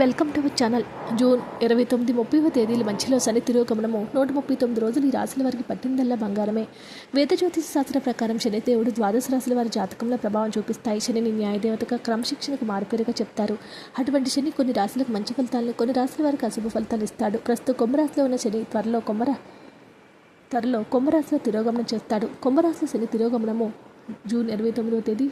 Welcome to our channel. June ఇరవై తొమ్మిది ముప్పైవ తేదీల మధ్యలో శని తిరోగమనము. నూట ముప్పై తొమ్మిది రోజులు ఈ రాశుల వారికి పట్టిందల్లా బంగారమే. వేద జ్యోతిష శాస్త్ర ప్రకారం శనిదేవుడు ద్వాదశ రాశుల వారి జాతకంలో ప్రభావం చూపిస్తాయి. శనిని న్యాయదేవతగా క్రమశిక్షణకు మారుపేరుగా చెప్తారు. అటువంటి శని కొన్ని రాశులకు మంచి ఫలితాలను కొన్ని రాశుల వారికి అశుభ ఫలితాలు ఇస్తాడు. ప్రస్తుతం కుంభరాశిలో ఉన్న శని త్వరలో కుంభర త్వరలో కుంభరాశిలో తిరోగమనం చేస్తాడు. కుంభరాశిలో శని తిరోగమనము జూన్ ఇరవై తొమ్మిదవ తేదీ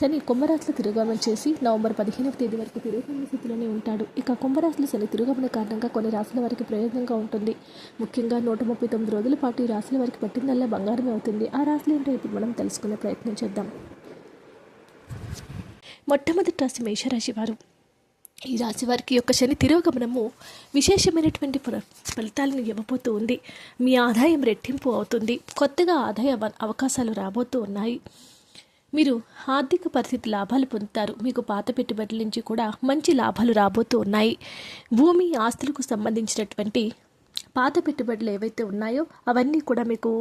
శని కుంభరాశిలో తిరుగమనం చేసి నవంబర్ పదిహేనవ తేదీ వరకు తిరోగమన స్థితిలోనే ఉంటాడు. ఇక కుంభరాశిలో శని తిరుగమన కారణంగా కొన్ని రాశుల వారికి ప్రయోజనంగా ఉంటుంది. ముఖ్యంగా నూట ముప్పై తొమ్మిది రోజుల పాటు ఈ రాశుల వారికి పట్టిందల్లా బంగారమే అవుతుంది. ఆ రాశులు ఏంటో ఇప్పుడు మనం తెలుసుకునే ప్రయత్నం చేద్దాం. మొట్టమొదటి రాశి మేషరాశి వారు. ఈ రాశి వారికి యొక్క శని తిరోగమనము విశేషమైనటువంటి ఫల- ఫలితాలను ఇవ్వబోతూ ఉంది. మీ ఆదాయం రెట్టింపు అవుతుంది. కొత్తగా ఆదాయ అవకాశాలు రాబోతూ ఉన్నాయి. మీరు ఆర్థిక పరిస్థితి లాభాలు పొందుతారు. మీకు పాత పెట్టుబడుల నుంచి కూడా మంచి లాభాలు రాబోతూ ఉన్నాయి. భూమి ఆస్తులకు సంబంధించినటువంటి పాత పెట్టుబడులు ఏవైతే ఉన్నాయో అవన్నీ కూడా మీకు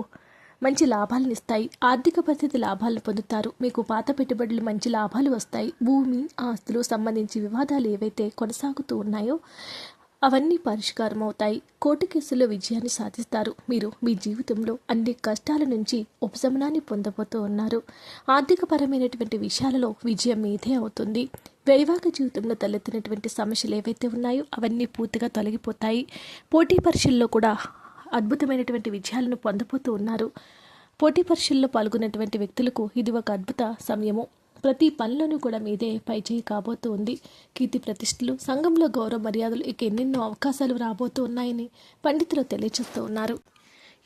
మంచి లాభాలను ఇస్తాయి. ఆర్థిక పరిస్థితి లాభాలను పొందుతారు. మీకు పాత పెట్టుబడులు మంచి లాభాలు వస్తాయి. భూమి ఆస్తులు సంబంధించి వివాదాలు ఏవైతే కొనసాగుతూ ఉన్నాయో అవన్నీ పరిష్కారం అవుతాయి కోర్టు కేసుల్లో విజయాన్ని సాధిస్తారు. మీరు మీ జీవితంలో అన్ని కష్టాల నుంచి ఉపశమనాన్ని పొందబోతూ ఉన్నారు. ఆర్థికపరమైనటువంటి విషయాలలో విజయం మీదే అవుతుంది. వైవాహిక జీవితంలో తలెత్తినటువంటి సమస్యలు ఏవైతే ఉన్నాయో అవన్నీ పూర్తిగా తొలగిపోతాయి. పోటీ పరీక్షల్లో కూడా అద్భుతమైనటువంటి విజయాలను పొందబోతూ ఉన్నారు. పోటీ పరీక్షల్లో పాల్గొన్నటువంటి వ్యక్తులకు ఇది ఒక అద్భుత సమయము. ప్రతి పనిలోనూ కూడా మీదే పైచేయి కాబోతూ ఉంది. కీర్తి ప్రతిష్టలు సంఘంలో గౌరవ మర్యాదలు ఇక ఎన్నెన్నో అవకాశాలు రాబోతూ ఉన్నాయని పండితులు తెలియజేస్తూ ఉన్నారు.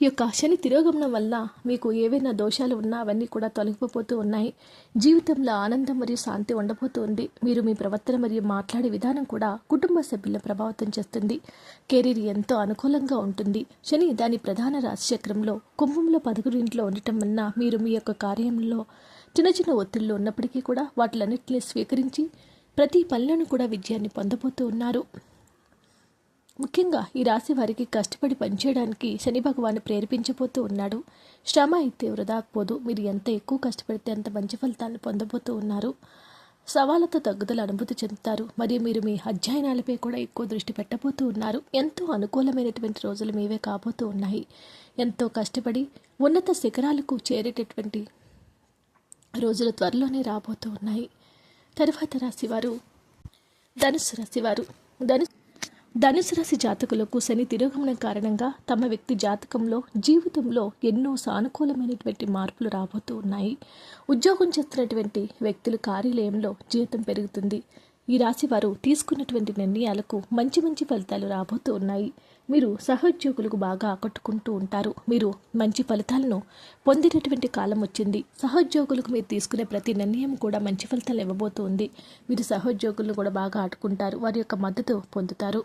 ఈ యొక్క శని తిరోగమనం వల్ల మీకు ఏవైనా దోషాలు ఉన్నా అవన్నీ కూడా తొలగిపోతూ ఉన్నాయి. జీవితంలో ఆనందం మరియు శాంతి ఉండబోతుంది మీరు మీ ప్రవర్తన మరియు మాట్లాడే విధానం కూడా కుటుంబ సభ్యులను ప్రభావితం చేస్తుంది. కెరీర్ ఎంతో అనుకూలంగా ఉంటుంది. శని దాని ప్రధాన రాశిచక్రంలో కుంభంలో పదకొండు ఇంట్లో ఉండటం వలన మీరు మీ యొక్క కార్యంలో చిన్న చిన్న ఒత్తిళ్ళు ఉన్నప్పటికీ కూడా వాటిలన్నింటినీ స్వీకరించి ప్రతి పనులను కూడా విజయాన్ని పొందబోతూ ఉన్నారు. ముఖ్యంగా ఈ రాశి వారికి కష్టపడి పనిచేయడానికి శని భగవాను ప్రేరేపించబోతూ ఉన్నాడు. శ్రమ అయితే వృధా పోదు. మీరు ఎంత ఎక్కువ కష్టపడితే అంత మంచి ఫలితాన్ని పొందబోతూ ఉన్నారు. సవాళ్ళతో తగ్గుదల అనుభూతి చెందుతారు. మరియు మీరు మీ అధ్యయనాలపై కూడా ఎక్కువ దృష్టి పెట్టబోతూ ఉన్నారు. ఎంతో అనుకూలమైనటువంటి రోజులు మీవే కాబోతూ ఉన్నాయి. ఎంతో కష్టపడి ఉన్నత శిఖరాలకు చేరేటటువంటి రోజులు త్వరలోనే రాబోతూ ఉన్నాయి. తరువాత రాశివారు ధనుసు రాశివారు. ధను ధనుసు రాశి జాతకులకు శని తిరోగమనం కారణంగా తమ వ్యక్తి జాతకంలో జీవితంలో ఎన్నో సానుకూలమైనటువంటి మార్పులు రాబోతూ ఉన్నాయి. ఉద్యోగం చేస్తున్నటువంటి వ్యక్తుల కార్యాలయంలో జీవితం పెరుగుతుంది. ఈ రాశి వారు తీసుకున్నటువంటి నిర్ణయాలకు మంచి మంచి ఫలితాలు రాబోతూ ఉన్నాయి. మీరు సహోద్యోగులకు బాగా ఆకట్టుకుంటూ ఉంటారు. మీరు మంచి ఫలితాలను పొందినటువంటి కాలం వచ్చింది. సహోద్యోగులకు మీరు తీసుకునే ప్రతి నిర్ణయం కూడా మంచి ఫలితాలు ఇవ్వబోతుంది. మీరు సహోద్యోగులను కూడా బాగా ఆడుకుంటారు వారి యొక్క మద్దతు పొందుతారు.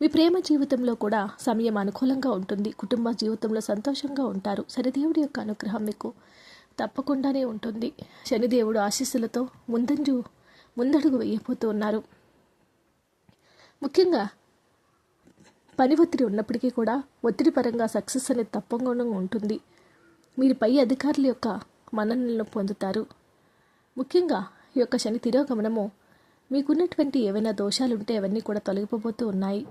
మీ ప్రేమ జీవితంలో కూడా సమయం అనుకూలంగా ఉంటుంది. కుటుంబ జీవితంలో సంతోషంగా ఉంటారు. శనిదేవుడి యొక్క అనుగ్రహం మీకు తప్పకుండానే ఉంటుంది. శనిదేవుడు ఆశీస్సులతో ముందంజు ముందడుగు వేయబోతూ ఉన్నారు ముఖ్యంగా పని ఒత్తిడి ఉన్నప్పటికీ కూడా ఒత్తిడి పరంగా సక్సెస్ అనేది తప్పకుండా ఉంటుంది. మీరు పై అధికారుల యొక్క మన్ననలను పొందుతారు. ముఖ్యంగా ఈ యొక్క శని తిరోగమనము మీకున్నటువంటి ఏవైనా దోషాలు ఉంటే అవన్నీ కూడా తొలగిపోబోతూ ఉన్నాయి.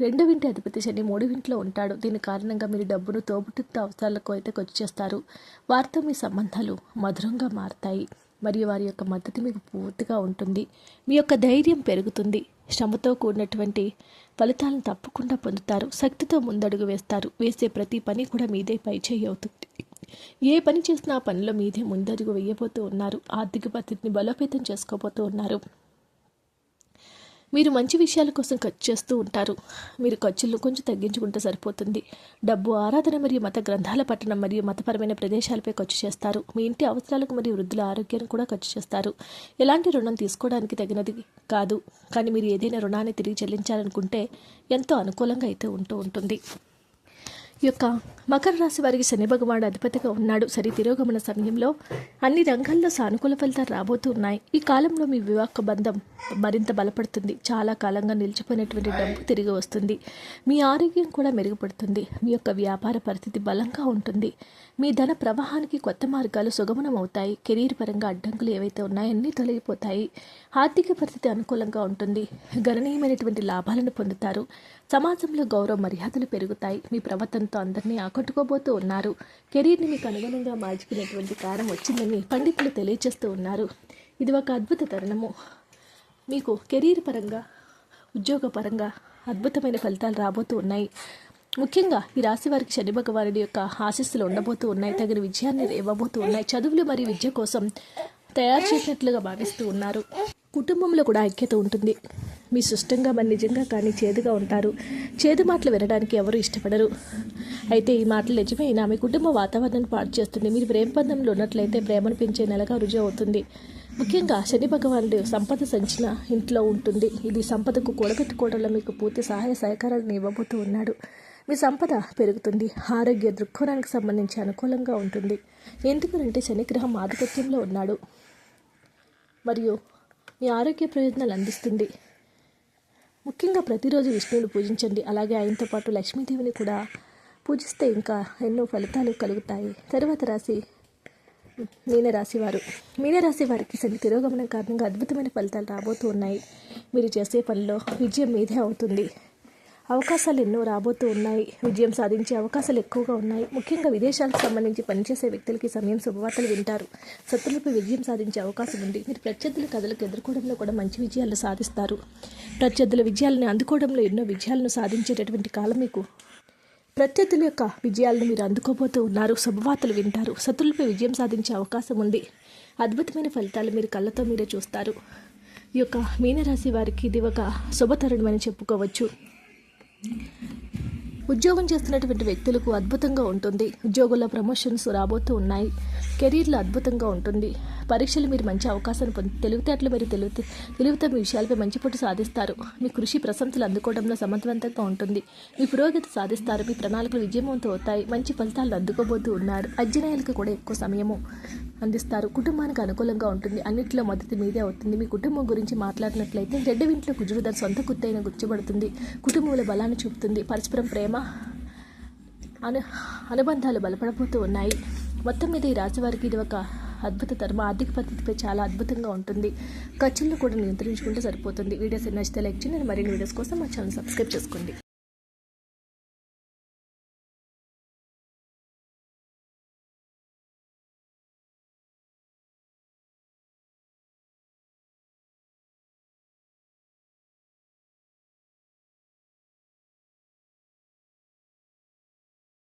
రెండవ ఇంటి అధిపతి శని మూడవ ఇంట్లో ఉంటాడు. దీని కారణంగా మీరు డబ్బును తోబుట్టుతో అవసరాలకు అయితే ఖర్చు చేస్తారు. వారితో మీ సంబంధాలు మధురంగా మారుతాయి. మరియు వారి యొక్క మద్దతు మీకు పూర్తిగా ఉంటుంది. మీ యొక్క ధైర్యం పెరుగుతుంది. శ్రమతో కూడినటువంటి ఫలితాలను తప్పకుండా పొందుతారు. శక్తితో ముందడుగు వేస్తారు. వేసే ప్రతి పని కూడా మీదే పైచేయి అవుతుంది. ఏ పని చేసినా ఆ పనిలో మీదే ముందడుగు వేయబోతూ ఉన్నారు. ఆర్థిక పరిస్థితిని బలోపేతం చేసుకోబోతూ ఉన్నారు. మీరు మంచి విషయాల కోసం ఖర్చు చేస్తూ ఉంటారు. మీరు ఖర్చులను కొంచెం తగ్గించుకుంటే సరిపోతుంది. డబ్బు ఆరాధన మరియు మత గ్రంథాల పట్టణం మరియు మతపరమైన ప్రదేశాలపై ఖర్చు చేస్తారు. మీ ఇంటి అవసరాలకు మరియు వృద్ధుల ఆరోగ్యాన్ని కూడా ఖర్చు చేస్తారు. ఎలాంటి రుణం తీసుకోవడానికి తగినది కాదు. కానీ మీరు ఏదైనా రుణాన్ని తిరిగి చెల్లించాలనుకుంటే ఎంతో అనుకూలంగా అయితే ఉంటూ ఉంటుంది. యొక్క మకర రాశి వారికి శని భగవాడు అధిపతిగా ఉన్నాడు. సరి తిరోగమన సమయంలో అన్ని రంగాల్లో సానుకూల ఫలితాలు రాబోతూ ఉన్నాయి. ఈ కాలంలో మీ వివాహ బంధం మరింత బలపడుతుంది. చాలా కాలంగా నిలిచిపోయినటువంటి డబ్బు తిరిగి వస్తుంది. మీ ఆరోగ్యం కూడా మెరుగుపడుతుంది. మీ యొక్క వ్యాపార పరిస్థితి బలంగా ఉంటుంది. మీ ధన ప్రవాహానికి కొత్త మార్గాలు సుగమనం అవుతాయి. కెరీర్ పరంగా అడ్డంకులు ఏవైతే ఉన్నాయో అన్నీ తొలగిపోతాయి. ఆర్థిక పరిస్థితి అనుకూలంగా ఉంటుంది. గణనీయమైనటువంటి లాభాలను పొందుతారు. సమాజంలో గౌరవ మర్యాదలు పెరుగుతాయి. మీ ప్రవర్తనతో అందరినీ ఆకట్టుకోబోతూ ఉన్నారు. కెరీర్ని మీకు అనుగుణంగా మార్చుకునేటువంటి కారం వచ్చిందని పండితులు తెలియజేస్తూ ఉన్నారు. ఇది ఒక అద్భుత తరుణము. మీకు కెరీర్ పరంగా ఉద్యోగపరంగా అద్భుతమైన ఫలితాలు రాబోతూ ఉన్నాయి. ముఖ్యంగా ఈ రాశి వారికి శని భగవానుడి యొక్క ఆశస్సులు ఉండబోతూ ఉన్నాయి. తగిన విజయాన్ని ఇవ్వబోతూ ఉన్నాయి. చదువులు మరియు విద్య కోసం తయారు చేసినట్లుగా భావిస్తూ ఉన్నారు. కుటుంబంలో కూడా ఐక్యత ఉంటుంది. మీ సుష్టంగా మరి నిజంగా కానీ చేదుగా ఉంటారు. చేదు మాటలు వినడానికి ఎవరు ఇష్టపడరు. అయితే ఈ మాటలు నిజమైనా మీ కుటుంబ వాతావరణాన్ని పాడు చేస్తుంది. మీరు ప్రేమ బంధంలో ఉన్నట్లయితే ప్రేమను పెంచే నెలగా రుజువు అవుతుంది. ముఖ్యంగా శని భగవానుడు సంపద సంచిన ఇంట్లో ఉంటుంది. ఇది సంపదకు కూడగట్టుకోవడంలో మీకు పూర్తి సహాయ సహకారాలను ఇవ్వబోతూ ఉన్నాడు. మీ సంపద పెరుగుతుంది. ఆరోగ్య దృక్కోణానికి సంబంధించి అనుకూలంగా ఉంటుంది. ఎందుకంటే శనిగ్రహం ఆధిపత్యంలో ఉన్నాడు. మరియు మీ ఆరోగ్య ప్రయోజనాలు అందిస్తుంది. ముఖ్యంగా ప్రతిరోజు విష్ణువుని పూజించండి. అలాగే ఆయనతో పాటు లక్ష్మీదేవిని కూడా పూజిస్తే ఇంకా ఎన్నో ఫలితాలు కలుగుతాయి. తర్వాత రాశి మీనరాశి వారు. మీనరాశి వారికి శని తిరోగమనం కారణంగా అద్భుతమైన ఫలితాలు రాబోతూ ఉన్నాయి. మీరు చేసే పనిలో విజయం మీదే అవుతుంది. అవకాశాలు ఎన్నో రాబోతూ ఉన్నాయి. విజయం సాధించే అవకాశాలు ఎక్కువగా ఉన్నాయి. ముఖ్యంగా విదేశాలకు సంబంధించి పనిచేసే వ్యక్తులకి సమయం శుభవార్తలు వింటారు. శత్రులపై విజయం సాధించే అవకాశం ఉంది. మీరు ప్రత్యర్థుల కథలకు ఎదుర్కోవడంలో కూడా మంచి విజయాలు సాధిస్తారు. ప్రత్యర్థుల విజయాలను అందుకోవడంలో ఎన్నో విజయాలను సాధించేటటువంటి కాలం మీకు. ప్రత్యర్థుల యొక్క విజయాలను మీరు అందుకోబోతూ ఉన్నారు. శుభవార్తలు వింటారు. శత్రులపై విజయం సాధించే అవకాశం ఉంది. అద్భుతమైన ఫలితాలు మీరు కళ్ళతో మీరే చూస్తారు. ఈ యొక్క మీనరాశి వారికి ఇది ఒక శుభతరుణమని చెప్పుకోవచ్చు. ఉద్యోగం చేస్తున్నటువంటి వ్యక్తులకు అద్భుతంగా ఉంటుంది. ఉద్యోగుల్లో ప్రమోషన్స్ రాబోతూ ఉన్నాయి. కెరీర్లో అద్భుతంగా ఉంటుంది. పరీక్షలు మీరు మంచి అవకాశాన్ని పొంది తెలివితేటలు మీరు తెలివి తెలివితే మీ విషయాలపై మంచి పోటీ సాధిస్తారు. మీ కృషి ప్రశంసలు అందుకోవడంలో సమర్థవంతంగా ఉంటుంది. మీ పురోగతి సాధిస్తారు. మీ ప్రణాళికలు విజయవంతం అవుతాయి. మంచి ఫలితాలను అందుకోబోతూ ఉన్నారు. అధ్యయనాలకు కూడా ఎక్కువ సమయము అందిస్తారు. కుటుంబానికి అనుకూలంగా ఉంటుంది. అన్నింటిలో మొదటి మీదే అవుతుంది. మీ కుటుంబం గురించి మాట్లాడినట్లయితే రెడ్డి ఇంట్లో కుజుడు సొంత కుత్తైన గుర్చబడుతుంది కుటుంబంలో బలాన్ని చూపుతుంది. పరస్పరం ప్రేమ అను అనుబంధాలు బలపడబోతూ ఉన్నాయి. మొత్తం మీద ఈ రాశివారికి ఇది ఒక అద్భుత తరం ఆర్థిక పద్ధతిపై చాలా అద్భుతంగా ఉంటుంది. ఖర్చులను కూడా నియంత్రించుకుంటే సరిపోతుంది. వీడియోస్ నచ్చితే లైక్ చేయండి. మరిన్ని వీడియోస్ కోసం మా ఛానల్ సబ్స్క్రైబ్ చేసుకోండి.